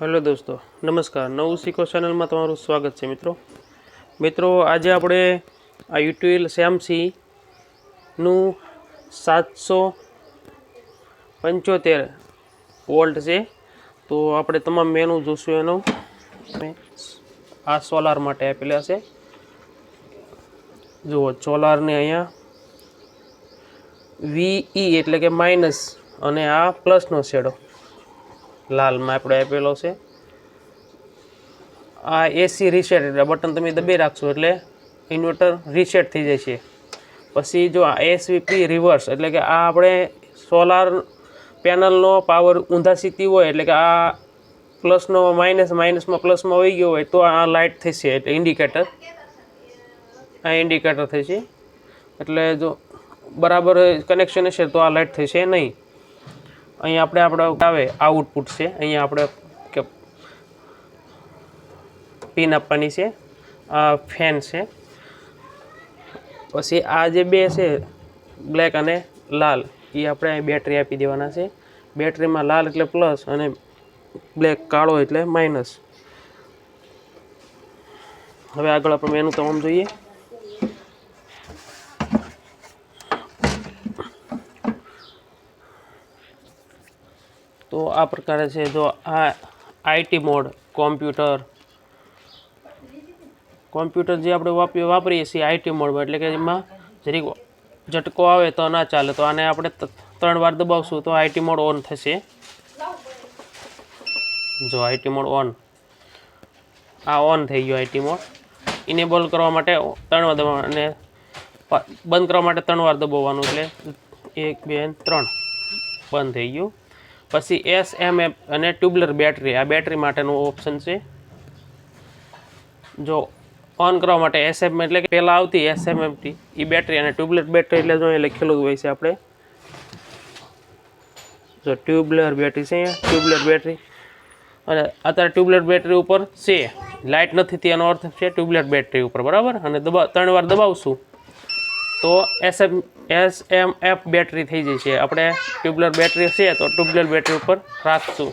Hello દોસ્તો, નમસ્કાર. નવું શીખો ચેનલમાં તમારું સ્વાગત છે મિત્રો. મિત્રો, આજે આપણે આ યુટ્યુએલ સેમસીનું સાતસો પંચોતેર વોલ્ટ છે. તો આપણે તમામ મેનુ જોશું એનો. આ સોલાર માટે આપેલા છે. જુઓ, સોલારને અહીંયા વીઈ એટલે કે માઇનસ અને આ પ્લસનો શેડો લાલમાં આપણે આપેલો છે. આ એસી રીસેટ એટલે બટન તમે દબાઈ રાખશો એટલે ઇન્વર્ટર રીસેટ થઈ જાય છે પછી જો આ એસવીપી રિવર્સ એટલે કે આ આપણે સોલાર પેનલનો પાવર ઊંધા સીતી હોય એટલે કે આ પ્લસનો માઇનસ માઇનસમાં પ્લસમાં વહી ગયો હોય તો આ લાઇટ થશે એટલે ઇન્ડિકેટર આ ઇન્ડિકેટર થશે. એટલે જો બરાબર કનેક્શન હશે તો આ લાઇટ થશે નહીં. અહીં આપણે આપણે આવે આઉટપુટ છે. અહીંયા આપણે કે પિન આપવાની છે. આ ફેન છે. પછી આ જે બે છે બ્લેક અને લાલ, એ આપણે બેટરી આપી દેવાના છે. બેટરીમાં લાલ એટલે પ્લસ અને બ્લેક કાળો એટલે માઇનસ હવે આગળ આપણે મેનુ તમામ જોઈએ. તો આ પ્રકારે છે. જો આ આઈટી મોડ, કોમ્પ્યુટર. કોમ્પ્યુટર જે આપણે વાપરી, વાપરીએ છીએ આઈટી મોડમાં, એટલે કે એમાં જરીક ઝટકો આવે તો ના ચાલે. તો આને આપણે ત્રણ વાર દબાવશું તો આઈટી મોડ ઓન થશે. જો આઈટી મોડ ઓન. આ ઓન થઈ ગયો આઈટી મોડ. ઇનેબલ કરવા માટે ત્રણ વાર દબાવવાનું અને બંધ કરવા માટે ત્રણ વાર દબાવવાનું. એટલે એક, બે, ત્રણ. બંધ થઈ ગયું. પછી એસ એમ અને ટ્યુબલર બેટરી આ બેટરી માટેનું ઓપ્શન છે. જો ઓન કરવા માટે એસએમ એટલે કે પહેલાં આવતી એસએમએફટી એ બેટરી અને ટ્યુબલર બેટરી એટલે જો અહીંયા લખેલું હોય છે આપણે. જો ટ્યુબલર બેટરી છે અહીંયા ટ્યુબલર બેટરી અને અત્યારે ટ્યુબલેટ બેટરી ઉપર છે. લાઇટ નથી, તેનો અર્થ છે ટ્યુબલેટ બેટરી ઉપર, બરાબર? અને દબા, ત્રણ વાર દબાવશું. તો SM S M F battery થઈ જશે. આપણે ટ્યુબલર બેટરી છે તો ટ્યુબલર બેટરી ઉપર રાખશું.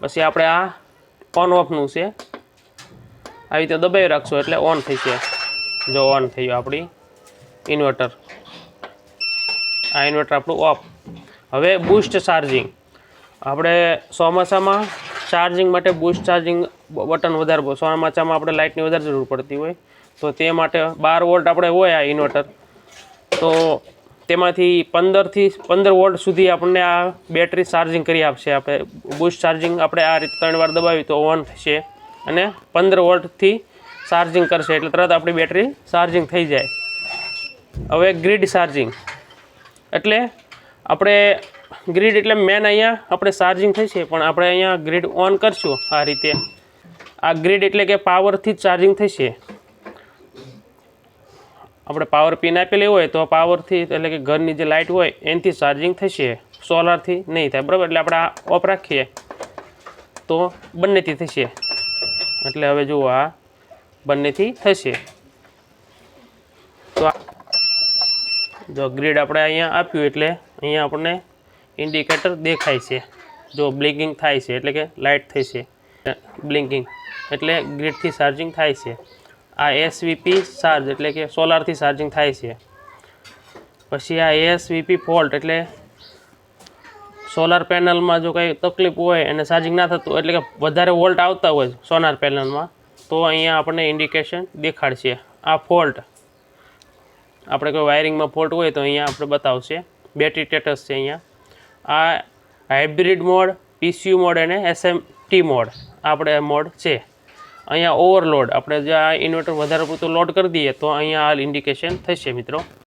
પછી આપણે આ ઓન ઓફનું છે. આવી રીતે દબાવી રાખશું એટલે ઓન થશે જો ઓન થઈ ગયું આપણી ઇન્વર્ટર આ ઇન્વર્ટર આપણું ઓફ હવે બૂસ્ટ ચાર્જિંગ આપણે ચોમાસામાં ચાર્જિંગ માટે બૂસ્ટ ચાર્જિંગ બટન વધારે ચોમાસામાં આપણે લાઇટની વધારે જરૂર પડતી હોય. તો તે માટે બાર વોલ્ટ આપણે હોય આ ઇન્વર્ટર તો તેમાંથી પંદરથી પંદર વોલ્ટ સુધી આપણને આ બેટરી ચાર્જિંગ કરી આપશે. આપણે બુસ્ટ ચાર્જિંગ આપણે આ રીતે ત્રણ વાર દબાવી તો ઓન થશે અને પંદર વોલ્ટથી ચાર્જિંગ કરશે એટલે તરત આપણી બેટરી ચાર્જિંગ થઈ જાય. હવે ગ્રીડ ચાર્જિંગ એટલે આપણે ગ્રીડ એટલે મેન અહીંયા આપણે ચાર્જિંગ થશે પણ આપણે અહીંયા ગ્રીડ ઓન કરશું આ રીતે. આ ગ્રીડ એટલે કે પાવરથી જ ચાર્જિંગ થશે. આપણે પાવર પિન આપેલી હોય તો પાવરથી એટલે કે ઘરની જે લાઇટ હોય, એનાથી ચાર્જિંગ થશે. સોલારથી નહીં થાય, બરાબર? એટલે આપણે આ ઓફ રાખીએ. તો બંનેથી થશે. એટલે હવે જુઓ આ બંનેથી થશે. તો આ જો ગ્રીડ આપણે અહીંયા આપ્યું એટલે અહીંયા આપણને ઇન્ડિકેટર દેખાય છે. જો બ્લિંકિંગ થાય છે, એટલે કે લાઇટ થઈ છે બ્લિંકિંગ એટલે ગ્રીડથી ચાર્જિંગ થાય છે. આ એસવીપી ચાર્જ એટલે કે સોલારથી ચાર્જિંગ થાય છે. પછી આ એસવીપી ફોલ્ટ એટલે સોલાર પેનલમાં જો કંઈ તકલીફ હોય અને ચાર્જિંગ ના થતું એટલે કે વધારે વોલ્ટ આવતા હોય સોલાર પેનલમાં તો અહીંયા આપણને ઇન્ડિકેશન દેખાડશે. આ ફોલ્ટ આપણે કોઈ વાયરિંગમાં ફોલ્ટ હોય તો અહીંયા આપણે બતાવશે. બેટરી સ્ટેટસ છે અહીંયા. આ હાઇબ્રિડ મોડ પીસીયુ મોડ અને એસએમટી મોડ આપણે મોડ છે. અહીંયા ઓવરલોડ આપણે જે આ ઇન્વર્ટર વધારે પૂરતું લોડ કરી દઈએ તો અહીંયા આ ઇન્ડિકેશન થશે મિત્રો.